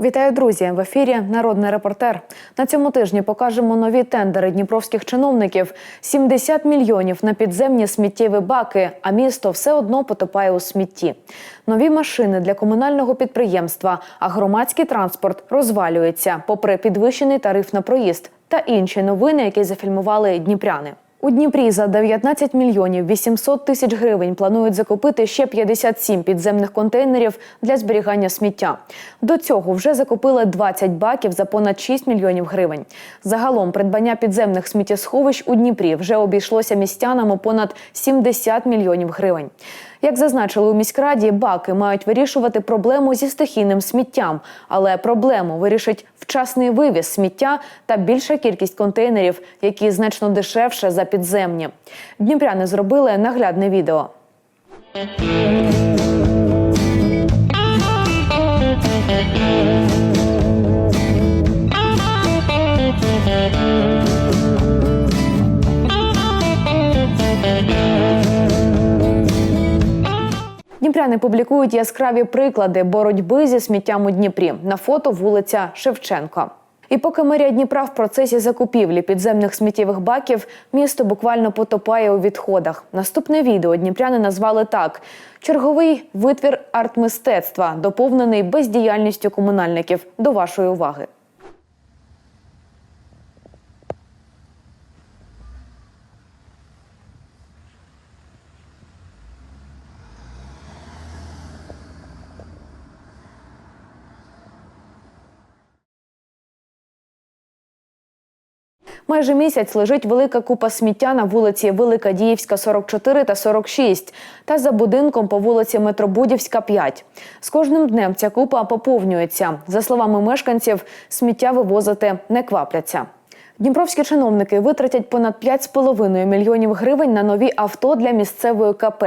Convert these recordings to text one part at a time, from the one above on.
Вітаю, друзі! В ефірі Народний репортер. На цьому тижні покажемо нові тендери дніпровських чиновників: 70 мільйонів на підземні сміттєві баки, а місто все одно потопає у смітті. Нові машини для комунального підприємства, а громадський транспорт розвалюється, попри підвищений тариф на проїзд та інші новини, які зафільмували дніпряни. У Дніпрі за 19 мільйонів 800 тисяч гривень планують закупити ще 57 підземних контейнерів для зберігання сміття. До цього вже закупили 20 баків за понад 6 мільйонів гривень. Загалом придбання підземних сміттєсховищ у Дніпрі вже обійшлося містянам у понад 70 мільйонів гривень. Як зазначили у міськраді, баки мають вирішувати проблему зі стихійним сміттям, але проблему вирішить вчасний вивіз сміття та більша кількість контейнерів, які значно дешевше за підземні. Дніпряни зробили наглядне відео. Дніпряни публікують яскраві приклади боротьби зі сміттям у Дніпрі. На фото вулиця Шевченка. І поки мерія Дніпра в процесі закупівлі підземних сміттєвих баків, місто буквально потопає у відходах. Наступне відео дніпряни назвали так: черговий витвір артмистецтва, доповнений бездіяльністю комунальників. До вашої уваги. Майже місяць лежить велика купа сміття на вулиці Велика Діївська, 44 та 46, та за будинком по вулиці Метробудівська, 5. З кожним днем ця купа поповнюється. За словами мешканців, сміття вивозити не квапляться. Дніпровські чиновники витратять понад 5,5 мільйонів гривень на нові авто для місцевої КП.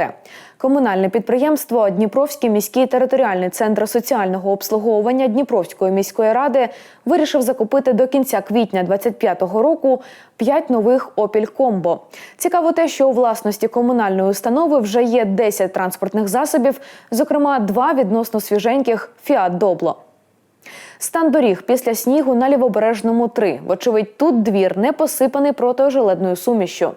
Комунальне підприємство Дніпровський міський територіальний центр соціального обслуговування Дніпровської міської ради вирішив закупити до кінця квітня 2025 року 5 нових Opel Combo. Цікаво те, що у власності комунальної установи вже є 10 транспортних засобів, зокрема два відносно свіженьких Fiat Doblo. Стан доріг після снігу на лівобережному 3. Вочевидь, тут двір не посипаний протиожеледною сумішю.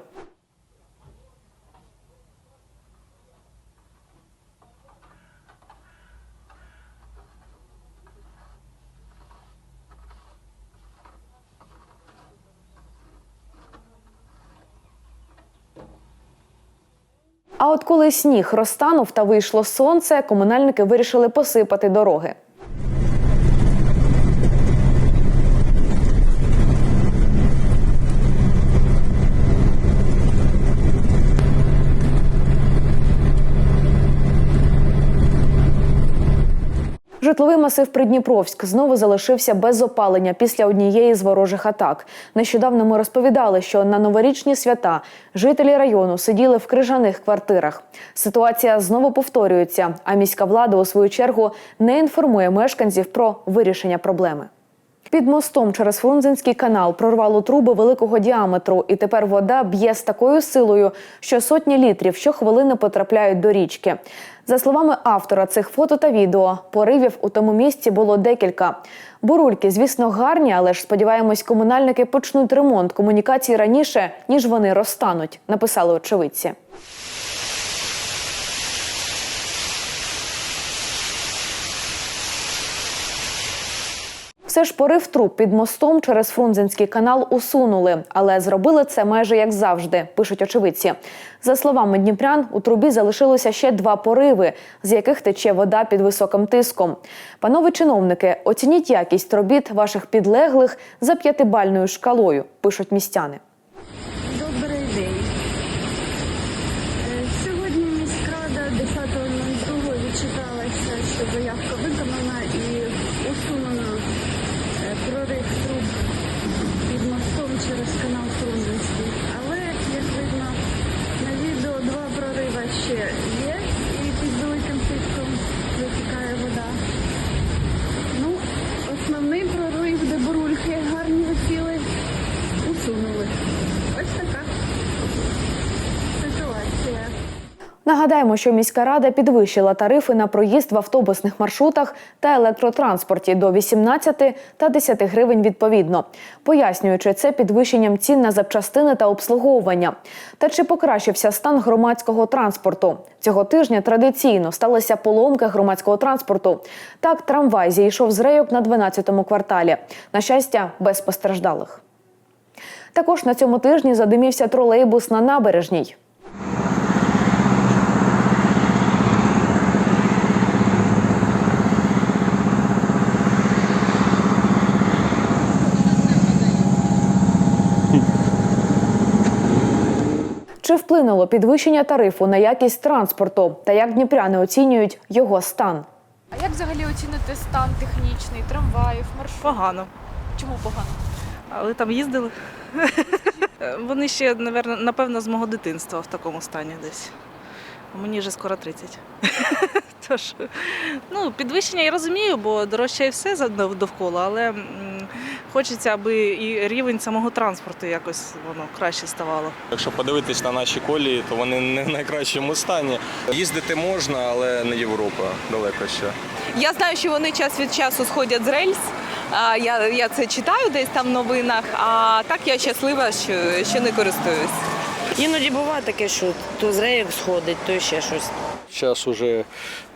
А от коли сніг розтанув та вийшло сонце, комунальники вирішили посипати дороги. Житловий масив Придніпровськ знову залишився без опалення після однієї з ворожих атак. Нещодавно ми розповідали, що на новорічні свята жителі району сиділи в крижаних квартирах. Ситуація знову повторюється, а міська влада у свою чергу не інформує мешканців про вирішення проблеми. Під мостом через Фрунзенський канал прорвало труби великого діаметру, і тепер вода б'є з такою силою, що сотні літрів щохвилини потрапляють до річки. За словами автора цих фото та відео, поривів у тому місці було декілька. Бурульки, звісно, гарні, але ж сподіваємось, комунальники почнуть ремонт комунікацій раніше, ніж вони розтануть, написали очевидці. Все ж порив труб під мостом через Фрунзенський канал усунули, але зробили це майже як завжди, пишуть очевидці. За словами Дніпрян, у трубі залишилося ще два пориви, з яких тече вода під високим тиском. Панове чиновники, оцініть якість робіт ваших підлеглих за п'ятибальною шкалою, пишуть містяни. Е, Сьогодні міськрада 10.02 відчиталася, що заявка виконана і усунено е, прорив труб під мостом через канал Фрунзенський. Але, як видно, на відео два прорива ще є і під великим тиском витікає вода. Ну, основний прорив, де бурульки гарні висіли, усунули. Нагадаємо, що міська рада підвищила тарифи на проїзд в автобусних маршрутах та електротранспорті до 18 та 10 гривень відповідно, пояснюючи це підвищенням цін на запчастини та обслуговування. Та чи покращився стан громадського транспорту? Цього тижня традиційно сталися поломки громадського транспорту. Так, трамвай зійшов з рейок на 12-му кварталі. На щастя, без постраждалих. Також на цьому тижні задимівся тролейбус на набережній. Чи вплинуло підвищення тарифу на якість транспорту та як дніпряни оцінюють його стан? А як взагалі оцінити стан технічний трамваїв, маршрутів? Погано. Чому погано? Але там їздили. Вони ще, напевно, напевно, з мого дитинства в такому стані десь. Мені вже скоро 30. Тож, ну, підвищення я розумію, бо дорожчає все за- довкола, але м, хочеться, аби і рівень самого транспорту якось воно краще ставало. Якщо подивитись на наші колії, то вони не в найкращому стані. Їздити можна, але не Європа далеко ще. Я знаю, що вони час від часу сходять з рельс. Я, я це читаю десь там в новинах, а так я щаслива, що, що не користуюсь. Іноді буває таке, що то з рейок сходить, то ще щось. Зараз уже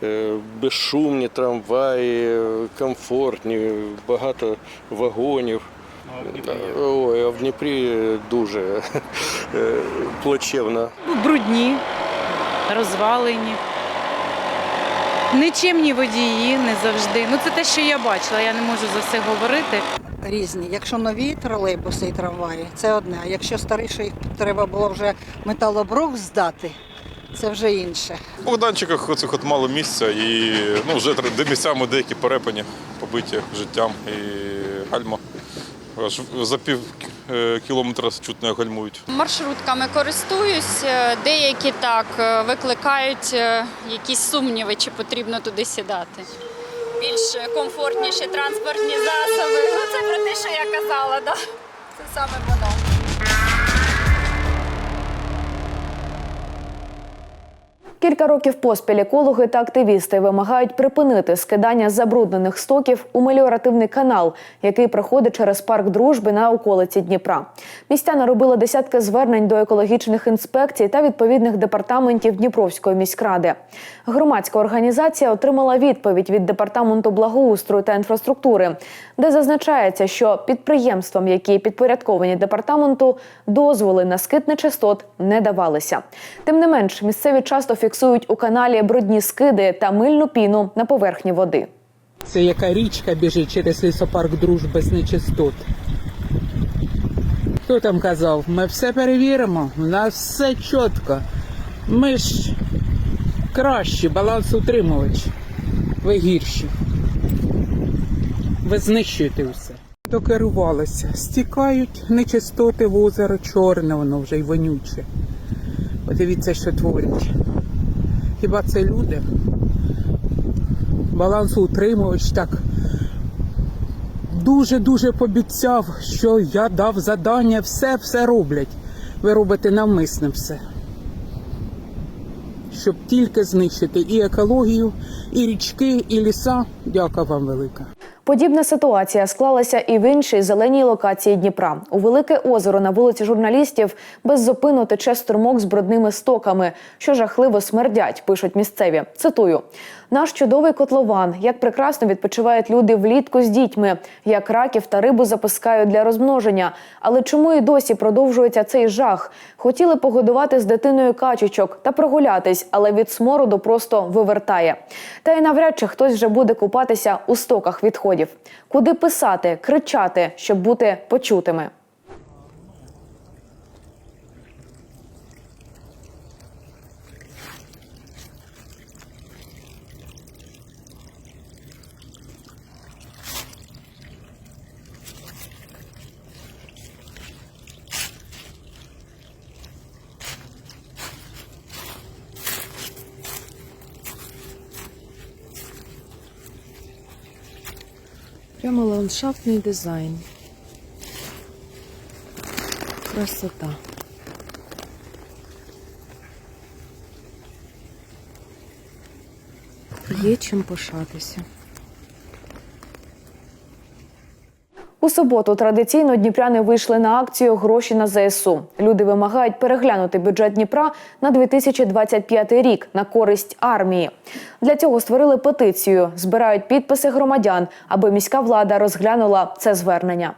е, безшумні трамваї, е, комфортні, багато вагонів. Ой, а в Дніпрі дуже е, плачевно. Ну, брудні, розвалені. Нечемні водії не завжди. Ну це те, що я бачила, я не можу за все говорити. різні. Якщо нові тролейбуси і трамваї, це одне. А якщо старі, що їх треба було вже металобрух здати, це вже інше. В Богданчиках оцих от мало місця і ну, вже місцями деякі перепані, побиті життям і гальма. Аж за пів е, кілометра чутно гальмують. Маршрутками користуюсь, е, деякі так е, викликають якісь сумніви, чи потрібно туди сідати. Більш комфортніші транспортні засоби. Ну, це про те, що я казала, да? це саме Кілька років поспіль екологи та активісти вимагають припинити скидання забруднених стоків у меліоративний канал, який проходить через парк дружби на околиці Дніпра. Містяни робили десятки звернень до екологічних інспекцій та відповідних департаментів Дніпровської міськради. Громадська організація отримала відповідь від департаменту благоустрою та інфраструктури, де зазначається, що підприємствам, які підпорядковані департаменту, дозволи на скид нечистот не давалися. Тим не менш, місцеві часто фіксують у каналі брудні скиди та мильну піну на поверхні води. Це яка річка біжить через лісопарк дружби з нечистот. Хто там казав? Ми все перевіримо, у нас все чітко. Ми ж кращі, балансоутримувач. Ви гірші. Ви знищуєте все. Докерувалися. Стікають нечистоти в озеро чорне, воно вже й вонюче. Подивіться, що творять. Хіба це люди? балансоутримувач так дуже-дуже пообіцяв, що я дав задання, все, все роблять. Ви робите навмисне все. Щоб тільки знищити і екологію, і річки, і ліса. Дяка вам велика. Подібна ситуація склалася і в іншій зеленій локації Дніпра. У велике озеро на вулиці журналістів без тече струмок з брудними стоками, що жахливо смердять, пишуть місцеві. Цитую: наш чудовий котлован, як прекрасно відпочивають люди влітку з дітьми, як раків та рибу запускають для розмноження. Але чому і досі продовжується цей жах? Хотіли погодувати з дитиною качечок та прогулятись, але від смороду просто вивертає. Та й навряд чи хтось вже буде купатися у стоках відходів. Куди писати, кричати, щоб бути почутими. Прямо ландшафтний дизайн. Красота. Є чим пишатися. У суботу традиційно дніпряни вийшли на акцію Гроші на ЗСУ. Люди вимагають переглянути бюджет Дніпра на 2025 рік на користь армії. Для цього створили петицію, збирають підписи громадян, аби міська влада розглянула це звернення.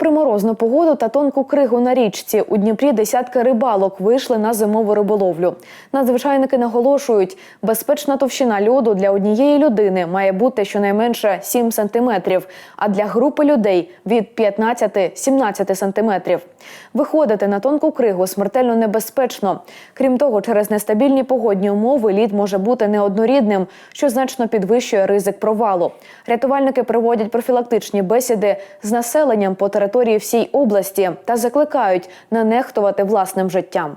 Попри морозну погоду та тонку кригу на річці, у Дніпрі десятки рибалок вийшли на зимову риболовлю. Надзвичайники наголошують, безпечна товщина льоду для однієї людини має бути щонайменше 7 сантиметрів, а для групи людей від 15-17 сантиметрів. Виходити на тонку кригу смертельно небезпечно. Крім того, через нестабільні погодні умови лід може бути неоднорідним, що значно підвищує ризик провалу. Рятувальники проводять профілактичні бесіди з населенням по території всій області та закликають не нехтувати власним життям.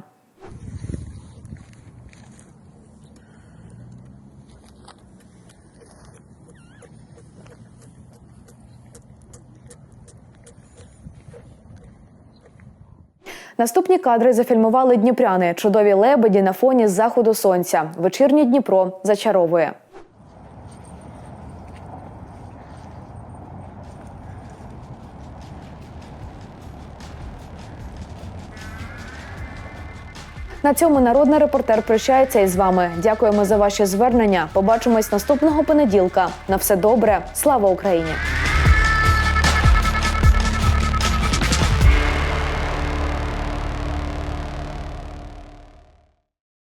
Наступні кадри зафільмували дніпряни. Чудові лебеді на фоні заходу сонця. Вечірнє Дніпро зачаровує. На цьому народний репортер прощається із вами. Дякуємо за ваші звернення. Побачимось наступного понеділка. На все добре. Слава Україні!